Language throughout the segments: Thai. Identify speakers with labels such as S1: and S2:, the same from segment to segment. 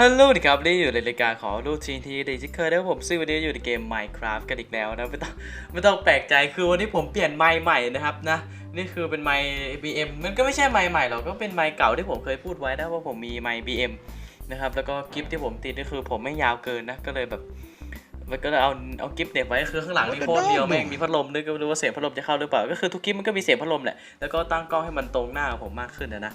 S1: ฮัลโหลดิครับนี่อยู่ในรายการของรูทีนทีดีที่เคยได้ผมซึ่งวันนี้อยู่ในเกม Minecraft กันอีกแล้วนะไม่ต้องไม่ต้องแปลกใจคือวันนี้ผมเปลี่ยนไมค์ใหม่นะครับนะนี่คือเป็นไมค์ BM มันก็ไม่ใช่ไมค์ใหม่หรอกก็เป็นไมค์เก่าที่ผมเคยพูดไว้นะว่าผมมีไมค์ BM นะครับแล้วก็คลิปที่ผมติดก็คือผมไม่ยาวเกินนะก็เลยแบบมันก็เลยเอาเอาคลิปเด็บไว้คือข้างหลังมีโคตรเดียวแม่งมีพัดลมด้วยก็ไม่รู้ว่าเสียงพัดลมจะเข้าหรือเปล่าก็คือทุกคลิปมันก็มีเสียงพัดลมแหละแล้วก็ตั้งกล้องให้มันตรงหน้าผมมากขึ้นนะนะ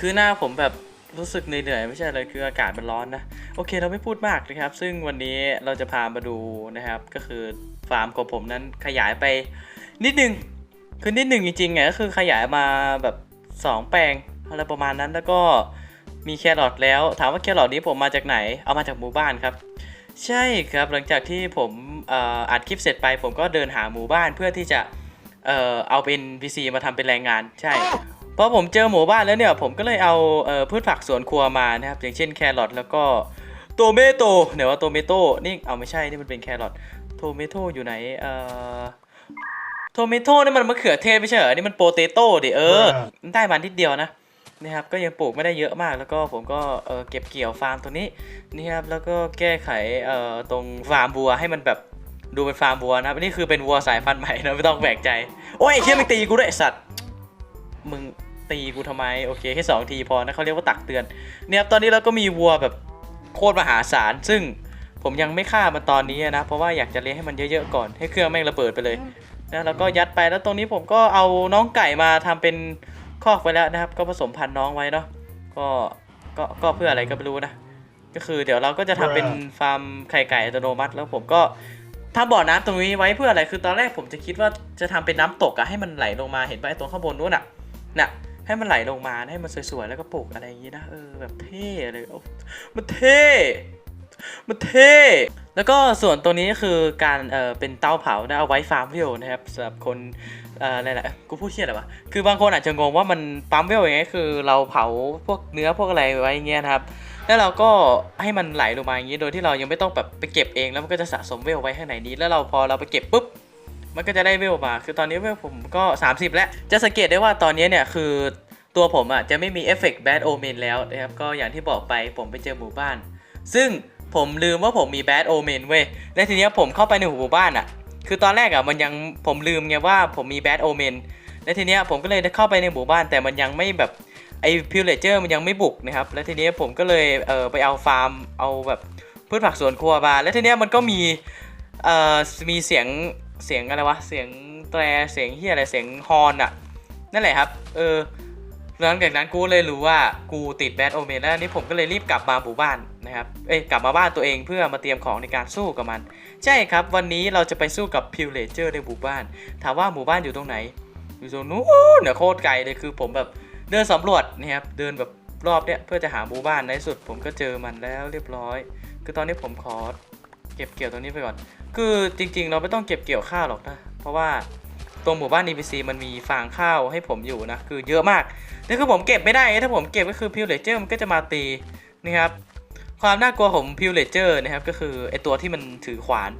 S1: คือหน้าผมแบบ รู้สึกเหนื่อยๆไม่ใช่เลยคืออากาศมันร้อนนะ โอเคเราไม่พูดมากนะครับ ซึ่งวันนี้เราจะพามาดูนะครับ ก็คือฟาร์มของผมนั้นขยายไปนิดนึงคือนิดหนึ่งจริงๆไงก็คือขยายมาแบบ 2 แปลงอะไรประมาณนั้นแล้วก็มีแครอทแล้ว ถามว่าแครอทนี้ผมมาจากไหน เอามาจากหมู่บ้านครับ ใช่ครับหลังจากที่ผมอัดคลิปเสร็จไปผมก็เดินหาหมู่บ้านเพื่อที่จะเอาเป็น VC มาทำเป็นแรงงานใช่ พอผมเจอหมู่บ้านแล้วเนี่ย ผมก็เลยเอาเอ่อพืชผักสวนครัวมานะครับ อย่างเช่นแครอทแล้วก็โตเมโตเดี๋ยวว่าโตเมโตนี่เอาไม่ใช่นี่มันเป็นแครอทโตเมโตอยู่ไหนเอ่อโตเมโตนี่มันมะเขือเทศไม่ใช่เหรอ นี่มันโปเตโต้ดิเออมันได้มานิดเดียวนะนะครับ ก็ยังปลูกไม่ได้เยอะมาก แล้วก็ผมก็เออเก็บเกี่ยวฟาร์มตรงนี้นี่ครับ แล้วก็แก้ไขเอ่อตรงฟาร์มบัวให้มันแบบดูเป็นฟาร์มบัวนะครับนี่คือเป็นวัวสายพันธุ์ใหม่นะไม่ต้องแปลกใจ โอ้ยไอ้เชี่ยมันตีกูด้วยไอ้สัตว์ มึง ตีกูทำไมโอเคแค่สองทีพอนะเขาเรียกว่าตักเตือนเนี่ยครับตอนนี้เราก็มีวัวแบบโคตรมหาศาลซึ่งผมยังไม่ฆ่ามันตอนนี้นะ เพราะว่าอยากจะเลี้ยงให้มันเยอะๆก่อนให้เครื่องแม่งระเบิดไปเลยนะแล้วก็ยัดไปแล้วตรงนี้ผมก็เอาน้องไก่มาทำเป็นคอกไว้แล้วนะครับ ก็ผสมพันธุ์น้องไว้เนาะก็ก็ก็เพื่ออะไรก็ไม่รู้นะก็คือเดี๋ยวเราก็จะทำเป็นฟาร์มไข่ไก่อัตโนมัติ แล้วผมก็ทำบ่อน้ำตรงนี้ไว้เพื่ออะไรคือตอนแรกผมจะคิดว่าจะทำเป็นน้ำตกอะให้มันไหลลงมาเห็นป่ะไอ้ตรงข้างบนนู้นอะน่ะ ให้มันไหลลงมาให้มันสวยๆแล้วก็ปลูกอะไรอย่างนี้นะเออแบบเท่เลยโอ้มันเท่มันเท่แล้วก็ส่วนตัวนี้ก็คือการเออเป็นเตาเผานะเอาไว้ฟาร์มเวิวนะครับสำหรับคนเอ่ออะไรแหละกูพูดเชี่ยอะไรวะคือบางคนอาจจะงงว่ามันปั๊มเวลยังไงคือเราเผาพวกเนื้อพวกอะไรไว้อย่างเงี้ยนะครับแล้วเราก็ให้มันไหลลงมาอย่างนี้โดยที่เรายังไม่ต้องแบบไปเก็บเองแล้วมันก็จะสะสมเวลไว้ข้างในนี้ แล้วเราพอเราไปเก็บปุ๊บ มันก็จะได้เวลมา คือตอนนี้เวลผมก็ 30 แล้ว จะสังเกตได้ว่าตอนนี้เนี่ยคือตัวผมอะจะไม่มีเอฟเฟกต์แบดโอเมนแล้วนะครับ ก็อย่างที่บอกไปผมไปเจอหมู่บ้าน ซึ่งผมลืมว่าผมมีแบดโอเมนเว้ย และทีนี้ผมเข้าไปในหมู่บ้านอะ คือตอนแรกอะมันยังผมลืมไงว่าผมมีแบดโอเมน และทีนี้ผมก็เลยเข้าไปในหมู่บ้านแต่มันยังไม่แบบไอพิวเลเจอร์มันยังไม่บุกนะครับ และทีนี้ผมก็เลยเออไปเอาฟาร์มเอาแบบพืชผักสวนครัวมา และทีนี้มันก็มีเอ่อมีเสียง เสียงอะไรวะ เสียงแตร เสียงเฮียอะไร เสียงฮอนอะนั่นแหละครับ เออหลังจากนั้นกูเลยรู้ว่ากูติดแบดโอเมนแล้วอันนี้ผมก็เลยรีบกลับมาหมู่บ้านนะครับ เอ้ยกลับมาบ้านตัวเองเพื่อมาเตรียมของในการสู้กับมัน ใช่ครับ วันนี้เราจะไปสู้กับพิวเลเจอร์ในหมู่บ้าน ถามว่าหมู่บ้านอยู่ตรงไหน อยู่ตรงนู้นเนี่ยโคตรไกลเลยคือผมแบบเดินสำรวจนะครับเดินแบบรอบเนี้ยเพื่อจะหาหมู่บ้านในที่สุด ผมก็เจอมันแล้วเรียบร้อย คือตอนนี้ผมขอเก็บเกี่ยวตรงนี้ไปก่อน คือจริงๆ เราไม่ต้องเก็บเกี่ยวข้าวหรอกนะ เพราะว่าตรงหมู่บ้าน NPC มันมีฟางข้าวให้ผมอยู่นะ คือเยอะมากนี่คือผมเก็บไม่ได้ ถ้าผมเก็บก็คือพิวเลเจอร์มันก็จะมาตีนะครับ ความน่ากลัวของพิวเลเจอร์นะครับก็คือไอตัวที่มันถือขวาน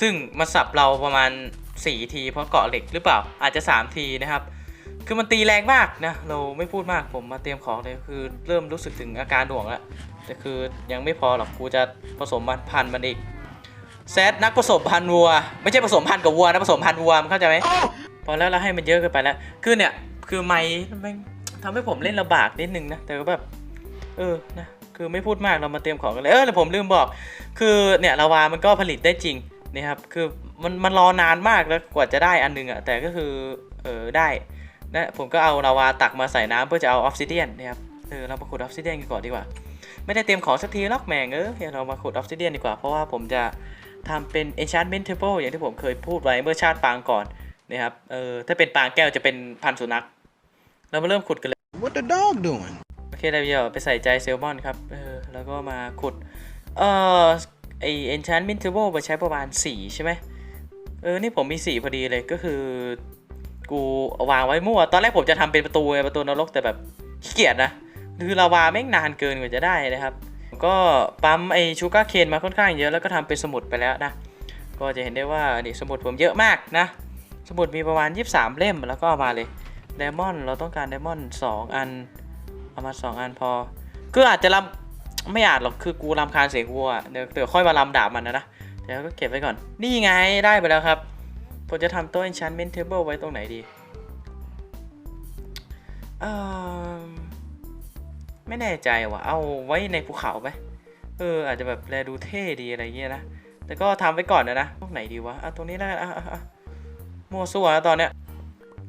S1: ซึ่งมันสับเราประมาณ 4 ทีเพราะเกาะเหล็กหรือเปล่า อาจจะ 3 ทีนะครับ คือมันตีแรงมากนะ เราไม่พูดมาก ผมมาเตรียมของเลยคือเริ่มรู้สึกถึงอาการหน่วงแล้ว แต่คือยังไม่พอหรอก กูจะผสมพันธุ์มันอีก แซดนักผสมพันธุ์วัว ไม่ใช่ผสมพันธุ์กับวัวนะผสมพันธุ์วัวมันเข้าใจไหมพอแล้วเราให้มันเยอะเกินไปแล้ว คือเนี่ย คือไม้มันทำให้ผมเล่นลำบากนิดนึงนะ แต่ก็แบบ เออ นะ คือไม่พูดมาก เรามาเตรียมของกันเลย เออแล้วผมลืมบอก คือเนี่ยลาวามันก็ผลิตได้จริงนะครับ คือมันมันรอนานมากแล้วกว่าจะได้อันหนึงอะแต่ก็คือ เออได้ นะ ผมก็เอาลาวาตักมาใส่น้ำเพื่อจะเอาออฟซิเดียนนะครับ เออ เรามาขุดออฟซิเดียนกันก่อนดีกว่า ไม่ได้เตรียมของสักทีหรอกแม่งเออเดี๋ยวเรามาขุดออฟซิเดียนดีกว่า เพราะว่าผมจะ ทำเป็น enchantment table อย่างที่ผมเคยพูดไว้เมื่อชาติปางก่อนนะครับ เออถ้าเป็นปางแก้วจะเป็นพันธุ์สุนัข เรามาเริ่มขุดกันเลย
S2: What the dog doing?
S1: โอเคเราเดี๋ยวไปใส่ใจเซลมอนครับ เออ แล้วก็มาขุด เอ่อไอ enchantment table ไปใช้ประมาณ 4 ใช่ไหม เออ นี่ผมมี 4 พอดีเลยก็คือ กูวางไว้มั่ว ตอนแรกผมจะทำเป็นประตูไงประตูนรกแต่แบบขี้เกียจนะ คือลาวาแม่งนานเกินกว่าจะได้นะครับ ก็ปั๊มไอชูการ์เคนมาค่อนข้างเยอะแล้วก็ทำเป็นสมุดไปแล้วนะ ก็จะเห็นได้ว่านี่สมุดผมเยอะมากนะ สมุดมีประมาณ 23 เล่มแล้วก็ามาเลยไดมอนด์เราต้องการไดมอนด์2อันเอามา2อันพอ คืออาจจะลไม่อาจหรอกคือกูรำคาญเสียงวัวเดี๋ยวเดี๋ยวค่อยมาลำดาบมันนะนะเดี๋ยวก็เก็บไว้ก่อน นี่ไงได้ไปแล้วครับผมจะทำต๊ะ enchantment table ไว้ตรงไหนดีเออ ไม่แน่ใจว่ะเอาไว้ในภูเขาไหมเออ อาจจะแบบแลดูเท่ดีอะไรเงี้ยนะ แต่ก็ทำไว้ก่อนนะนะตรงไหนดีวะอะตรงนี้แล้วอะอะอะมั่วซั่วแล้วตอนเนี้ย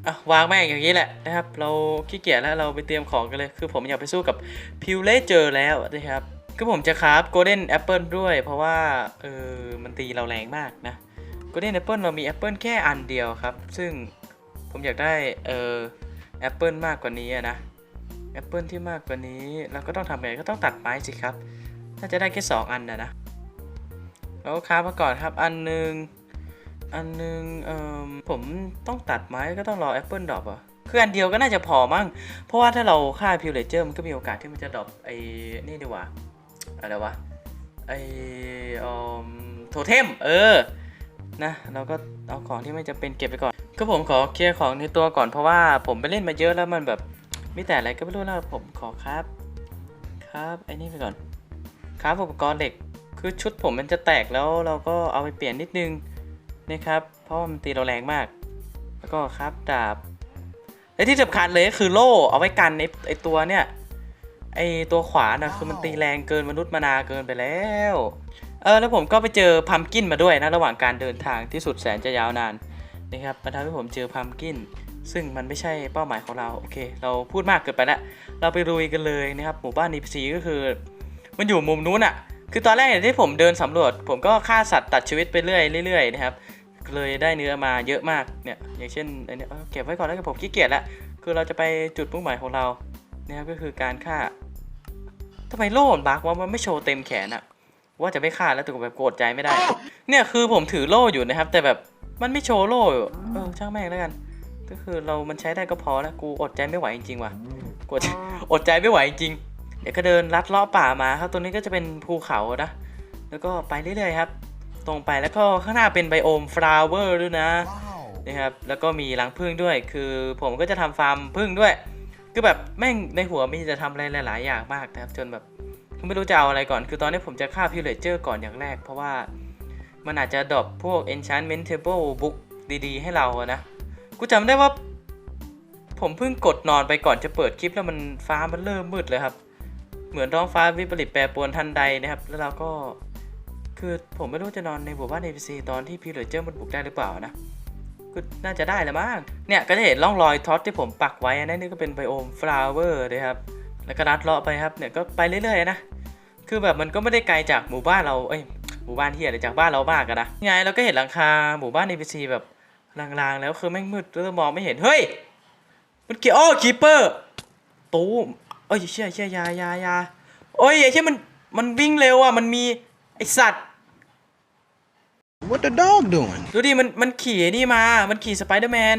S1: อะวางแม่งอย่างนี้แหละนะครับ เราขี้เกียจแล้วเราไปเตรียมของกันเลย คือผมอยากไปสู้กับพิวเลเจอร์แล้วนะครับคือผมจะคราฟโกลเด้นแอปเปิลด้วยเพราะว่าเออมันตีเราแรงมากนะโกลเด้นแอปเปิลเรามีแอปเปิลแค่อันเดียวครับ ซึ่งผมอยากได้เออแอปเปิลมากกว่านี้นะ แอปเปิลที่มากกว่านี้เราก็ต้องทำไงก็ต้องตัดไม้สิครับน่าจะได้แค่สองอันนะนะเราก็ครามาก่อนครับอันหนึ่งอันหนึ่งเอ่อผมต้องตัดไม้ก็ต้องรอแอปเปิลดรอปอะคืออันเดียวก็น่าจะพอมั้งเพราะว่าถ้าเราฆ่าพิวเลเจอร์มันก็มีโอกาสที่มันจะดรอปไอ้นี่ดีกว่าอะไรวะไอ้อมโทเทมเออนะเราก็เอาของที่ไม่จำเป็นเก็บไปก่อนก็ผมขอเคลียร์ของในตัวก่อนเพราะว่าผมไปเล่นมาเยอะแล้วมันแบบ มีแต่อะไรก็ไม่รู้แล้วผมขอครับ ครับไอ้นี่ไปก่อน ครับอุปกรณ์เหล็กคือชุดผมมันจะแตกแล้วเราก็เอาไปเปลี่ยนนิดนึงนะครับ เพราะว่ามันตีเราแรงมาก แล้วก็ครับดาบและที่สำคัญเลยก็คือโล่เอาไว้กันไอไอตัวเนี่ยไอตัวขวานะคือมันตีแรงเกินมนุษย์มนาเกินไปแล้ว เออแล้วผมก็ไปเจอพัมกินมาด้วยนะ ระหว่างการเดินทางที่สุดแสนจะยาวนานนะครับมันทำให้ผมเจอพัมกิน ซึ่งมันไม่ใช่เป้าหมายของเราโอเค เราพูดมากเกินไปแล้วเราไปลุยกันเลยนะครับหมู่บ้าน NPC ก็คือ มันอยู่มุมนู้นอะคือตอนแรกที่ผมเดินสำรวจ ผมก็ฆ่าสัตว์ตัดชีวิตไปเรื่อยเรื่อยๆนะครับเลยได้เนื้อมาเยอะมากเนี่ยอย่างเช่นอันนี้เก็บไว้ก่อนแล้วกันผมขี้เกียจล้วคือเราจะไปจุดมุ่งหมายของเรานะครับก็คือการฆ่าทำไมโล่มันบักว่ามันไม่โชว์เต็มแขนอะว่าจะไม่ฆ่าแล้วแต่แบบโกรธใจไม่ได้ เนี่ยคือผมถือโล่อยู่นะครับ แต่แบบมันไม่โชว์โล่อยู่เออช่างแม่งแล้วกัน ก็คือเรามันใช้ได้ก็พอแล้วกูอดใจไม่ไหวจริงๆว่ะกูอดใจอดใจไม่ไหวจริงเดี๋ยวก็เดินลัดเลาะป่ามาครับตัวนี้ก็จะเป็นภูเขานะแล้วก็ไปเรื่อยๆครับ ตรงไปแล้วก็ข้างหน้าเป็นไบโอมฟลาวเวอร์ด้วยนะนะครับแล้วก็มีรังผึ้งด้วย คือผมก็จะทำฟาร์มผึ้งด้วยคือแบบแม่งในหัวมีจะทำอะไรหลาย ๆ อย่างมากนะครับจนแบบไม่รู้จะเอาอะไรก่อน คือตอนนี้ผมจะฆ่าพิวเลเจอร์ก่อนอย่างแรก เพราะว่ามันอาจจะดรอปพวก enchantment table book ดี ๆ ให้เราอะนะ กูจำได้ว่า ผมเพิ่งกดนอนไปก่อนจะเปิดคลิปแล้วมันฟ้ามันเริ่มมืดเลยครับ เหมือนท้องฟ้าวิปริตแปรปรวนทันใดนะครับ แล้วเราก็คือผมไม่รู้จะนอนในหมู่บ้าน NPC ตอนที่พิวเลเจอร์มันบุกได้หรือเปล่านะก็น่าจะได้แหละมั้งเนี่ยก็จะเห็นร่องรอยท็อตที่ผมปักไว้อันนั้นนี่ก็เป็นไบโอมฟลาวเวอร์นะครับแล้วก็ลัดเลาะไปครับเนี่ยก็ไปเรื่อยๆนะคือแบบมันก็ไม่ได้ไกลจากหมู่บ้านเราเอ้ยหมู่บ้านที่อะไรจากบ้านเรามากกันนะไงเราก็เห็นหลังคาหมู่บ้าน NPC แบบ ลางๆแล้วคือแม่งมืดแล้วมองไม่เห็น เฮ้ย มันเกี่ยวอ้อคีเปอร์ตูมเอ้ยเชี่ยเชี่ยอยาอยาอยาโอ้ยไอ้เชี่ยมันมันวิ่งเร็วอะมันมีไอสัตว์
S2: What the dog doing?
S1: ดูดิมันมันขี่ไอ้นี่มา มันขี่สไปเดอร์แมน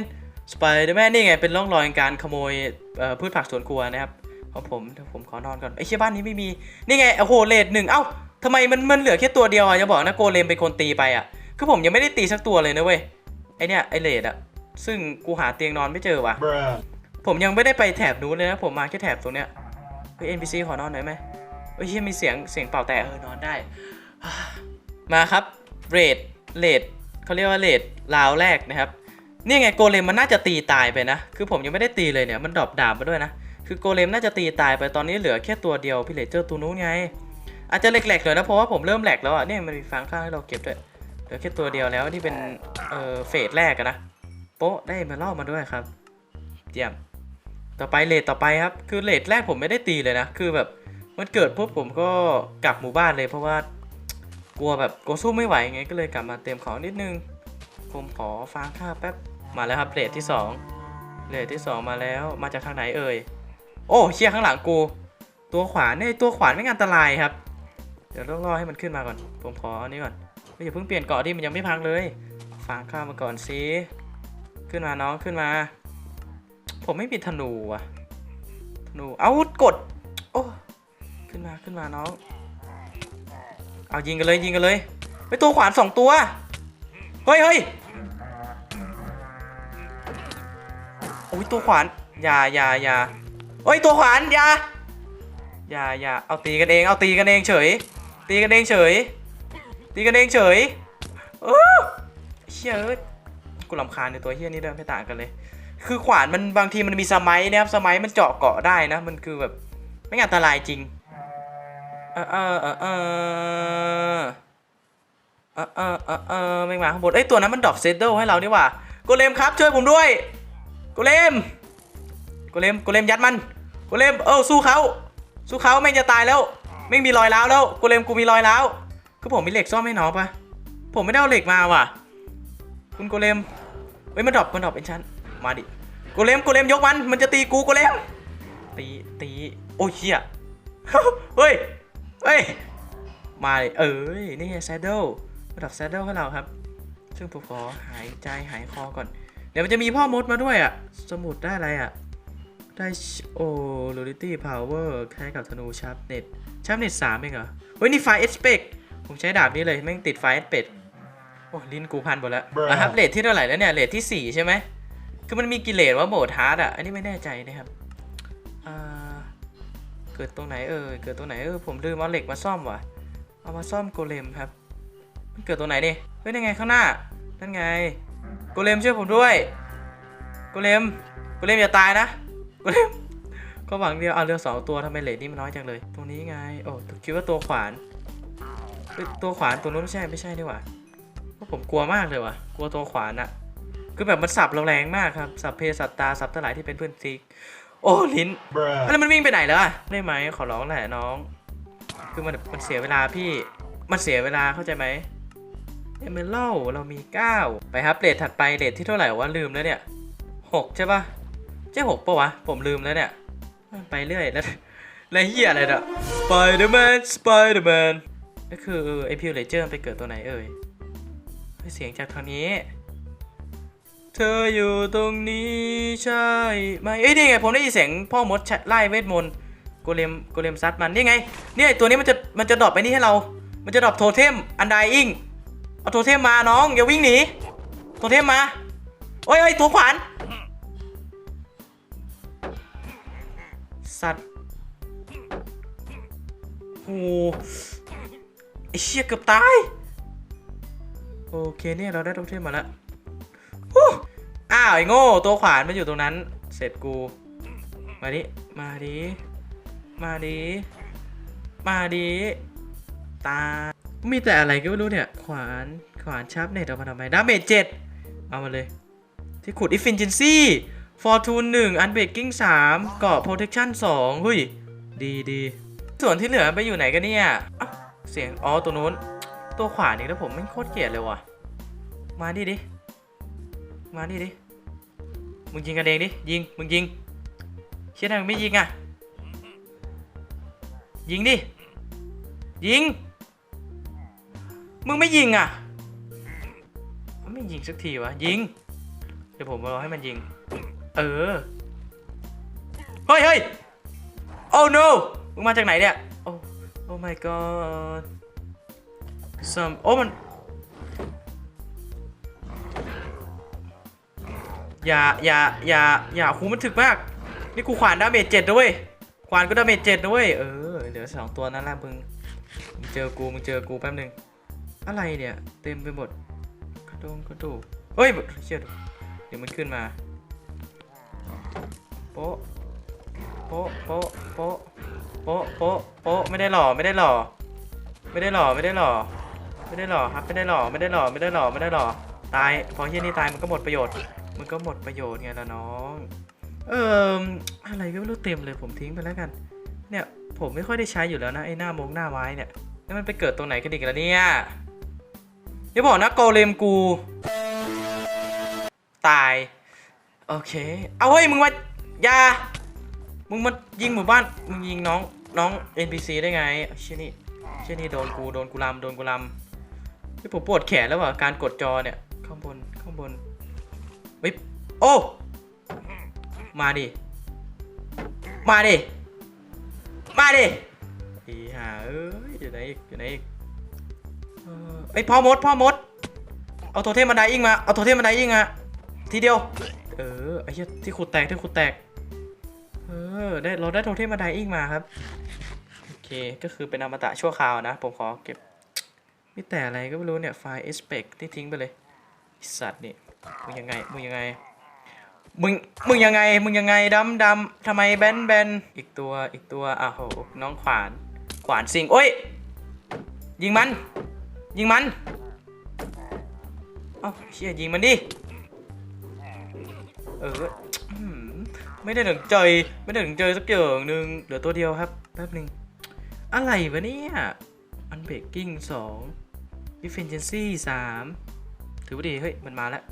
S1: สไปเดอร์แมนนี่ไงเป็นร่องรอยการขโมยเอ่อพืชผักสวนครัวนะครับของผมเดี๋ยวผมขอนอนก่อนไอ้เชี่ยบ้านนี้ไม่มี นี่ไงโอ้โหเลดหนึ่งเอ้าทำไมมันมันเหลือแค่ตัวเดียวอะจะบอกนะโกเลมเป็นคนตีไปอะ คือผมยังไม่ได้ตีสักตัวเลยนะเว้ยไอ เนี่ยไอเลดอะซึ่งกูหาเตียงนอนไม่เจอว่ะ
S2: Bruh.
S1: ผมยังไม่ได้ไปแถบนู้นเลยนะ ผมมาแค่แถบตรงเนี้ยเฮ้ย NPC ขอนอนหน่อยไหมเฮ้ยเหี้ยมีเสียงเสียงเป่าแต่เออนอนได้ มาครับเรดเรดเขาเรียกว่าเรดราวแรกนะครับนี่ไงโกเลมมันน่าจะตีตายไปนะ คือผมยังไม่ได้ตีเลยเนี่ย มันดรอปดาบมาด้วยนะ คือโกเลมน่าจะตีตายไปตอนนี้เหลือแค่ตัวเดียวพี่เลเจอร์ตัวนู้นไง อาจจะแหลกๆหน่อยนะเพราะว่าผมเริ่มแหลกแล้วอะเนี่ยมันมีฟางข้างให้เราเก็บด้วยเห ลือแค่ตัวเดียวแล้วนี่เป็นเอ่อเฟสแรกอะนะโป๊ะได้มาล่อมาด้วยครับเยี่ยมต่อไปเลทต่อไปครับคือเลทแรกผมไม่ได้ตีเลยนะ คือแบบมันเกิดปุ๊บผมก็กลับหมู่บ้านเลยเพราะว่ากลัวแบบกลัวสู้ไม่ไหวไงก็เลยกลับมาเตรียมของนิดนึงผมขอฟางข้าวแป๊บมาแล้วครับเลทที่สองเลทที่สองมาแล้วมาจากทางไหนเอ่ยโอ้เชี่ยข้างหลังกู ตัวขวานเนี่ยตัวขวานไม่งอันตรายครับ เดี๋ยวต้องรอให้มันขึ้นมาก่อน ผมขออันนี้ก่อนเฮ้ย อย่าเพิ่งเปลี่ยนเกาะดิมันยังไม่พังเลยฟางข้าวมาก่อนสิขึ้นมาน้องขึ้นมา ผมไม่มีธนูว่ะธนูเอากดโอ้ขึ้นมาขึ้นมาน้องเอายิงกันเลยยิงกันเลยไปตัวขวานสองตัวเฮ้ยเฮ้ยโอ้ยตัวขวานอย่าอย่าอย่าเฮ้ยตัวขวานอย่าอย่าอย่าเอาตีกันเองเอาตีกันเองเฉย ตีกันเองเฉย ตีกันเองเฉยเออเชี่ยเอ้ยกูลำคาญในตัวเฮี้ยนี่ด้วยไม่ต่างกันเลย คือขวานมันบางทีมันมีสมัยนะครับสมัยมันเจาะเกาะได้นะ มันคือแบบไม่อันตรายจริงเออเออเออเออเออเออเออเออไม่มาข้างบนเอ้ยตัวนั้นมันดรอปเซตเดิลให้เรานี่หว่าโกเลมครับช่วยผมด้วยโกเลมโกเลมโกเลมยัดมันโกเลมเออสู้เขาสู้เขาแม่งจะตายแล้วไม่งมีรอยร้าวแล้วโกเลมกูมีรอยร้าว คือผมมีเหล็กซ่อมให้น้องปะผมไม่ได้เอาเหล็กมาว่ะ คุณโกเลมเฮ้ยมันดรอปมันดรอปเป็นชั้น มาดิ โกเลมโกเลมยกมัน มันจะตีกูโกเลม ตีตี โอ้ยเฮียเฮ้ย เฮ้ย มาเอ้ย นี่ไงแซดเดิลระดับแซดเดิลให้เราครับ ซึ่งผมขอหายใจหายคอก่อน เดี๋ยวมันจะมีพ่อมดมาด้วยอะ สมุดได้อะไรอะ ได้โอ้ลูริตี้พาวเวอร์แคล้ายกับธนูชาร์ปเน็ตชาร์ปเน็ตสามเองเหรอ เฮ้ยนี่ไฟเอสเปก ผมใช้ดาบนี้เลยแม่งติดไฟเอสเปกโอ้ลิ้นกูพันหมดแล้วนะครับเลทที่เท่าไหร่แล้วเนี่ยเลทที่สี่ใช่ไหมคือมันมีกิเลสว่าโหมดฮาร์ดอะอันนี้ไม่แน่ใจนะครับอ่าเกิดตรงไหนเอ่ยเกิดตรงไหนเออผมลืมเอาเหล็กมาซ่อมว่ะเอามาซ่อมโกเลมครับ มันเกิดตรงไหนนี่เฮ้ยนั่นไงข้างหน้านั่นไงโกเลมช่วยผมด้วยโกเลมโกเลมอย่าตายนะโกเลมก็หวังเดียวเอาเรือสองตัวทำไมเลทนี่มันน้อยจังเลย ตรงนี้ไงโอ้คิดว่าตัวขวานเฮ้ย ตัวขวานตัวนู้นไม่ใช่ไม่ใช่นี่หว่าเพราะผมกลัวมากเลยว่ะ กลัวตัวขวานอะคือแบบมันสับเราแรงมากครับ สับเพสัตตาสับทั้งหลายที่เป็นเพื่อนซีกโอ้ลิ้น
S3: Bruh.
S1: แล้วมันวิ่งไปไหนแล้วอะได้ไหมขอร้องแหละน้อง คือมันมันเสียเวลาพี่ มันเสียเวลาเข้าใจไหมเอเมอรัลเรามี 9 ไปครับเรทถัดไปเรทที่เท่าไหร่วะลืมแล้วเนี่ย 6 ใช่ปะใช่หกปะวะ ผมลืมแล้วเนี่ย ไปเรื่อยแล้วแล้วเฮียอะไรเนี่ย Spider-Man Spider-Man ก็คือไอพิวเลเจอร์ไปเกิดตัวไหนเอ่ยเสียงจากทางนี้ เธออยู่ตรงนี้ใช่ไหมเอ้ยนี่ไงผมได้ยินเสียงพ่อมดไล่เวทมนต์โกเลมโกเลมซัดมันนี่ไงเนี่ยตัวนี้มันจะมันจะดรอปไปนี่ให้เรา มันจะดรอปโทเทมอันไดอิงเอาโทเทมมาน้องอย่าวิ่งหนีโทเทมมาโอ้ยโอ้ยตัวขวานสัตว์โอ้ ไอเชี่ยเกือบตาย โอเคเนี่ยเราได้โทเทมมาแล้วอ้าวไอ้โง่ตัวขวานมันอยู่ตรงนั้น เสร็จกู มาดิ มาดิ มาดิ มาดิ ตา มีแต่อะไรก็ไม่รู้เนี่ย ขวาน ขวานชับเน็ตเอามาทำไมดาเมจเจ็ดเอามาเลย ที่ขุดอิฟฟินจินซี่ฟอร์ทูนหนึ่งอันเบรกกิ้งสามเกาะโปรเทคชั่นสองเฮ้ย ดีดี ส่วนที่เหลือไปอยู่ไหนกันเนี่ยอ เสียง อ๋อ ตัวนู้น ตัวขวานี่แล้วผมไม่โคตรเกลียดเลยว่ะ มาดิดิ มาดิดิ มึงยิงกันเองดิ ยิง มึงยิง เชี่ยทำไมไม่ยิงอะ ยิงดิ ยิง มึงไม่ยิงอะมันไม่ยิงสักทีวะ ยิง เดี๋ยวผมรอให้มันยิง เออ เฮ้ยเฮ้ย oh no มึงมาจากไหนเนี่ย oh my god some โอ้มัน อย่า อย่า อย่า อย่าคูมันถึกมาก นี่กูขวานดาเมจเจ็ดด้วยขวานก็ดาเมจเจ็ดด้วยเออ เดี๋ยวสองตัวนั้นแหละมึง มึงเจอกู มึงเจอกูแป๊บหนึง อะไรเนี่ย เต็มไปหมด กระดงกระดูกเฮ้ยเชี่ยเดี๋ยวมันขึ้นมา โป๊ะ โป๊ะ โป๊ะ โป๊ะ โป๊ะโป๊ะโป๊ะไม่ได้หล่อไม่ได้หล่อไม่ได้หล่อไม่ได้หล่อไม่ได้หล่อครับไม่ได้หล่อไม่ได้หล่อไม่ได้หล่อไม่ได้หล่อตายพอเฮียนี่ตายมันก็หมดประโยชน์ มันก็หมดประโยชน์ไงล่ะน้อง เอ่ออะไรก็ไม่รู้เต็มเลยผมทิ้งไปแล้วกัน เนี่ยผมไม่ค่อยได้ใช้อยู่แล้วนะไอ้หน้ามงหน้าไม้เนี่ยแล้วมันไปเกิดตรงไหนกันอีกแล้วเนี่ยอย่าบอกนะโกเลมกู ตาย โอเค เอาเฮ้ยมึงมาอย่า มึงมายิงหมู่บ้าน มึงยิงน้องน้อง NPC ได้ไงเชี่ยนี่เชี่ยนี่โดนกูโดนกูลำโดนกูลำที่ผมปวดแขนแล้วว่ะการกดจอเนี่ยข้างบนข้างบนเฮ้ยโอ้มาดิมาดิมาดิอีห่าเอ้ยอยู่ไหนอีกอยู่ไหนอีกเออไอยพ่อมดพ่อมดเอาโทเทมบันไดอิงมาเอาโทเทมบันไดอิงมาทีเดียวเออไอ้เหี้ยที่ขุดแตกที่ขุดแตก ออได้เราได้โทเทมบันไดอิงมาครับ โอเค ก็คือเป็นอมตะชั่วคราวนะ ผมขอเก็บมีแต่อะไรก็ไม่รู้เนี่ย ไฟล์ expect ที่ทิ้งไปเลยสัตว์นี่มึงยังไง มึงยังไง มึง มึงยังไง มึงยังไงดำดำทำไมแบนแบนอีกตัวอีกตัวอ้าวโหน้องขวาน ขวานสิงโอ้ย ยิงมัน ยิงมันเอ้าเชี่ยยิงมันดิ เออ ไม่ได้ถึงใจไม่ได้ถึงใจสักอย่างหนึ่งเหลือตัวเดียวครับแป๊บหนึ่งอะไรวะเนี่ยอันเบรกกิ้งสองอิฟเฟนเจนซี่สามถือว่าดีเฮ้ยมันมาแล้ว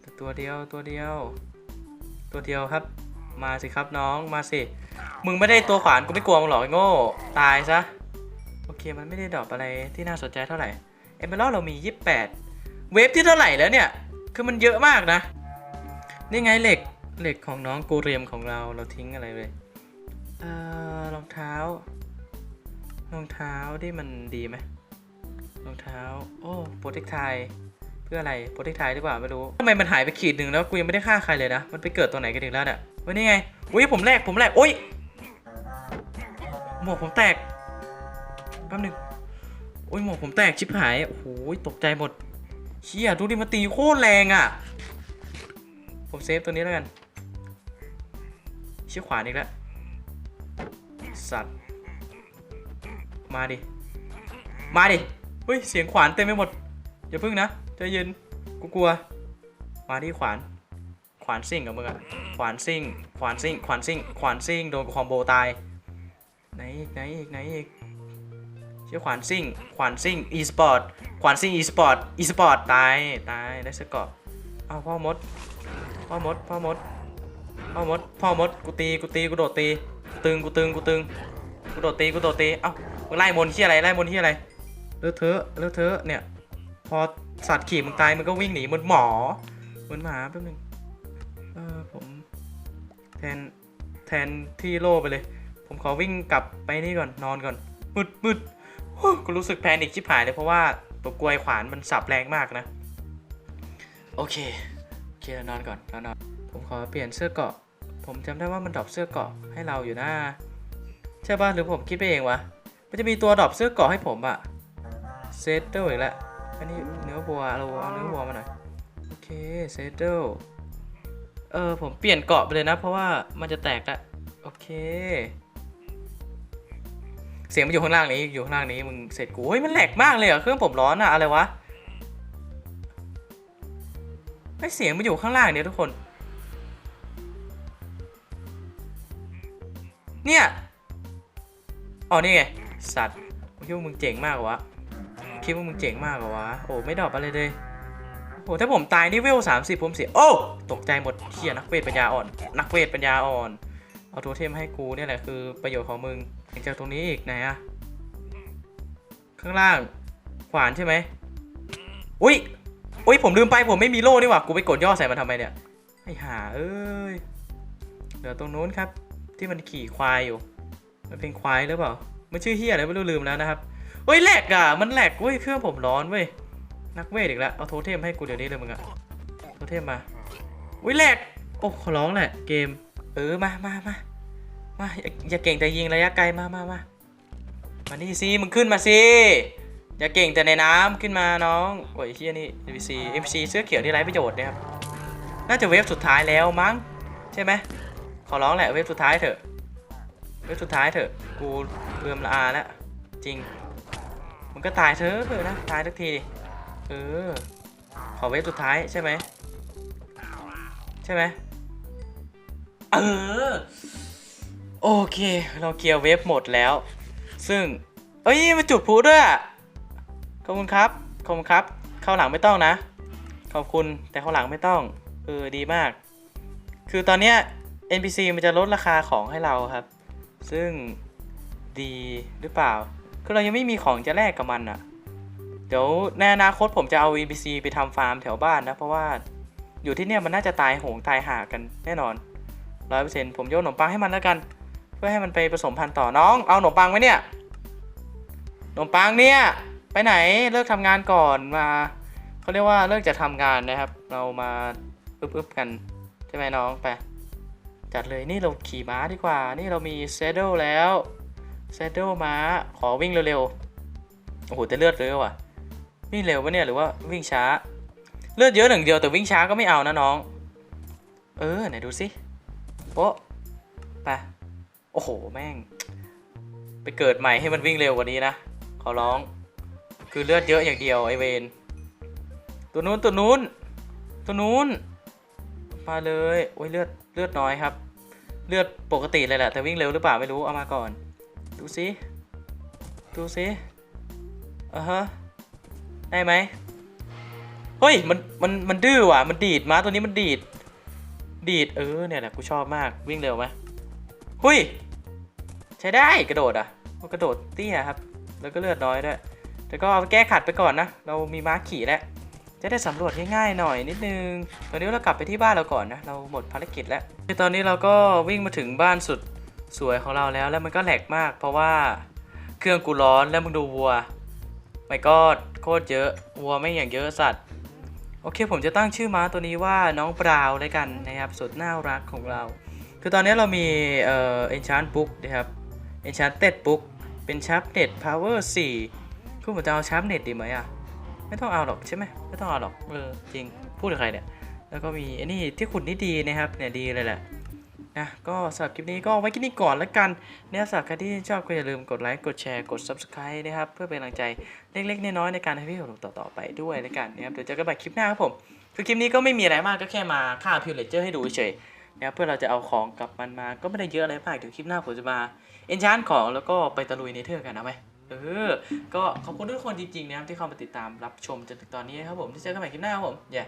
S1: แต่ตัวเดียวตัวเดียว ตัวเดียวครับ มาสิครับน้องมาสิ มึงไม่ได้ตัวขวานกูไม่กลัวมึงหรอกไอ้โง่ตายซะโอเคมันไม่ได้ดรอปอะไรที่น่าสนใจเท่าไหร่เอเมอรัลเรามี 28 เวฟที่เท่าไหร่แล้วเนี่ย คือมันเยอะมากนะ นี่ไงเหล็ก เหล็กของน้องกูเรียมของเราเราทิ้งอะไรเลยเอ่อรองเท้ารองเท้าที่มันดีไหมรองเท้า โอ้โปรเทคไทเพื่ออะไรโปรเทคไทหรือเปล่าไม่รู้ทำไมมันหายไปขีดหนึ่งแล้วกูยังไม่ได้ฆ่าใครเลยนะ มันไปเกิดตัวไหนกันอีกแล้วเนี่ยวันนี้ไงอุ้ยผมแรกผมแรกโอ้ยหมวกผมแตกแป๊บหนึงโอ้ยหมวกผมแตกชิบหายโอ้โหตกใจหมดเชี่ยดูดิมาตีโคตรแรงอะ ผมเซฟตัวนี้แล้วกัน ชี่ยขวานอีกแล้ว สัตว์ มาดิ มาดิ เฮ้ย เสียงขวานเต็มไปหมด อย่าพึ่งนะใจเย็น กูกลัว มาที่ขวาน ขวานซิ่งกับมึงอะขวานซิ่ง ขวานซิ่ง ขวานซิ่ง ขวานซิ่ง โดนคอมโบตาย ไหนอีก ไหนอีก ไหนอีกเชื่อขวานซิ่ง ขวานซิ่ง e สปอร์ต ขวานซิ่ง e สปอร์ต e สปอร์ต ตาย ตาย ได้สกอร์เอาพ่อมด พ่อมด พ่อมด พ่อมดพ่อมดกูตีกูตีกูโดดตีกูตึงกูตึงกูตึงกูโดดตีกูโดดตีเอ้ามึงไล่มนที่อะไรไล่มนที่อะไรเลือเทอะเลือเทอะเนี่ย พอสัตว์ขี่มึงตายมึงก็วิ่งหนีเหมือนหมอเหมือนหมาแป๊บนึงเออผมแทนแทนที่โล่ไปเลย ผมขอวิ่งกลับไปนี่ก่อนนอนก่อนมืดมืดโอ้กูรู้สึกแพนิคชิบหายเลยเพราะว่าตัวกลวยขวานมันสับแรงมากนะ โอเคโอเคนอนก่อนนอน ผมขอเปลี่ยนเสื้อเกาะ ผมจำได้ว่ามันดรอปเสื้อเกาะให้เราอยู่นะใช่ป่ะหรือผมคิดไปเองวะมันจะมีตัวดรอปเสื้อเกาะให้ผมอะเซตเตอร์อีกแล้วอันนี้เนื้อวัวเราเอาเนื้อวัวมาหน่อยโอเคเซตเตอร์เออผมเปลี่ยนเกาะไปเลยนะ เพราะว่ามันจะแตกละโอเค เสียงมันอยู่ข้างล่างนี้อยู่ข้างล่างนี้มึงเสร็จกูเฮ้ยมันแหลกมากเลยอะเครื่องผมร้อนอะอะไรวะไอเสียงมันอยู่ข้างล่างเนี่ยทุกคน เนี่ยอ๋อนี่ไงสัตว์คิดว่ามึงเจ๋งมากเหรอวะคิดว่ามึงเจ๋งมากเหรอวะโอ้ไม่ดรอปอะไรเลยโอ้ถ้าผมตายนี่เวลสามสิบผมเสียโอ้ตกใจหมดเฮียนักเวทปัญญาอ่อน นักเวทปัญญาอ่อนเอาโทเทมให้กูเนี่ยแหละคือประโยชน์ของมึงหลังจากตรงนี้อีกไหนอะข้างล่างขวานใช่ไหมอุ้ยอุ้ยผมลืมไปผมไม่มีโล่นี่หว่ากูไปกดย่อใส่มันทำไมเนี่ยไอ้ห่าเอ้ยเดี๋ยวตรงนู้นครับ ที่มันขี่ควายอยู่ มันเป็นควายหรือเปล่า มันชื่อเฮียอะไรไม่รู้ลืมแล้วนะครับเฮ้ยแหลกอะมันแหลกเว้ยเครื่องผมร้อนเว้ย นักเวทอีกแล้ว เอาโทเทมให้กูเดี๋ยวนี้เลยมึงอะโทเทมมาอุ้ยแหลก โอ้ขอร้องแหละเกม เออมามามามาอย่าอย่าเก่งแต่ยิงระยะไกลมามามามานี่สิมึงขึ้นมาสิอย่าเก่งแต่ในน้ำขึ้นมาน้องโอ้ยเฮียนี่ NPC NPC เสื้อเขียวที่ไร้ประโยชน์นี่ยครับน่าจะเวฟสุดท้ายแล้วมั้งใช่ไหม ขอร้องแหละเวฟสุดท้ายเถอะ เวฟสุดท้ายเถอะ กูเริ่มละอาแล้วจริง มันก็ตายเถอะเถอะนะ ตายสักทีดิ เออ ขอเวฟสุดท้ายใช่ไหม ใช่ไหม เออ โอเค เราเคลียร์เวฟหมดแล้ว ซึ่ง เอ้ยมาจุดพลุด้วยขอบคุณครับ ขอบคุณครับ เข้าหลังไม่ต้องนะ ขอบคุณแต่เข้าหลังไม่ต้อง เออ ดีมาก คือตอนเนี้ย NPC มันจะลดราคาของให้เราครับ ซึ่งดีหรือเปล่า คือเรายังไม่มีของจะแลกกับมันอะเดี๋ยวในอนาคตผมจะเอา NPC ไปทำฟาร์มแถวบ้านนะ เพราะว่าอยู่ที่เนี่ยมันน่าจะตายโหงตายหากันแน่นอนร้อยเปอร์เซ็นต์ผมโยนขนมปังให้มันแล้วกัน เพื่อให้มันไปผสมพันธุ์ต่อน้อง เอาขนมปังไหมเนี่ยขนมปังเนี่ย ไปไหนเลิกทำงานก่อนมาเขาเรียกว่าเลิกจะทำงานนะครับ เรามาอึ๊บๆกันใช่ไหมน้องไป จัดเลยนี่เราขี่ม้าดีกว่า นี่เรามีเซดเดิลแล้วแซดเดิลม้าขอวิ่งเร็วๆ โอ้โหแต่เลือดเยอะว่ะวิ่งเร็วปะเนี่ยหรือว่าวิ่งช้า เลือดเยอะหนึ่งเดียวแต่วิ่งช้าก็ไม่เอานะน้อง เออไหนดูสิโป๊ะไปโอ้โหแม่ง ไปเกิดใหม่ให้มันวิ่งเร็วกว่านี้นะขอร้อง คือเลือดเยอะอย่างเดียวไอเวนตัวนู้นตัวนู้นตัวนู้นมาเลยโอ้ยเลือดเลือดน้อยครับ เลือดปกติเลยแหละ แต่วิ่งเร็วหรือเปล่าไม่รู้ เอามาก่อน ดูสิดูสิอะฮะ ได้ไหมเฮ้ย มัน มัน มันดื้อว่ะ มันดีดม้าตัวนี้มันดีด ดีด เออ เนี่ยแหละ กูชอบมาก วิ่งเร็วไหมหุยใช้ได้กระโดดอะกระโดดเตี้ยครับ แล้วก็เลือดน้อยด้วย แต่ก็เอาแก้ขัดไปก่อนนะ เรามีม้าขี่แล้ว จะได้สำรวจง่ายๆหน่อยนิดนึง ตอนนี้เรากลับไปที่บ้านเราก่อนนะ เราหมดภารกิจแล้ว คือตอนนี้เราก็วิ่งมาถึงบ้านสุดสวยของเราแล้ว แล้วมันก็แหลกมาก เพราะว่าเครื่องกูร้อนแล้วมึงดูวัวไม่ก็โคตรเยอะวัวไม่อย่างเยอะสัตว์ โอเคผมจะตั้งชื่อม้าตัวนี้ว่าน้องบราวเลยกันนะครับสุดน่ารักของเรา คือตอนนี้เรามีเอ่อ enchant book นะครับ enchanted book เป็น sharpnet power 4คุณผมจะเอา sharpnet ดีไหมอะ ไม่ต้องเอาหรอกใช่ไหมไม่ต้องเอาหรอกเออจริงพูดกับใครเนี่ยแล้วก็มีไอ้นี่ที่ขุดนี่ดีนะครับเนี่ยดีเลยแหละนะก็สำหรับคลิปนี้ก็ไว้แค่นี้ก่อนแล้วกันเนี่ยสำหรับใครที่ชอบก็อย่าลืมกดไลค์กดแชร์กด subscribe นะครับเพื่อเป็นกำลังใจเล็กๆน้อยๆในการให้พี่ผมต่อๆไปด้วยแล้วกันนะครับเดี๋ยวเจอกันใหม่คลิปหน้าครับผมคือคลิปนี้ก็ไม่มีอะไรมากก็แค่มาฆ่าพิวเลเจอร์ให้ดูเฉยนะครับเพื่อเราจะเอาของกลับมันมาก็ไม่ได้เยอะอะไรมากเดี๋ยวคลิปหน้าผมจะมาเอนชานของแล้วก็ไปตะลุยเนเธอร์กันนะไหม เออ ก็ขอบคุณทุกคนจริงๆนะครับที่เข้ามาติดตามรับชมจนถึงตอนนี้นะครับผมที่เจอกันใหม่คลิปหน้าครับผม เย้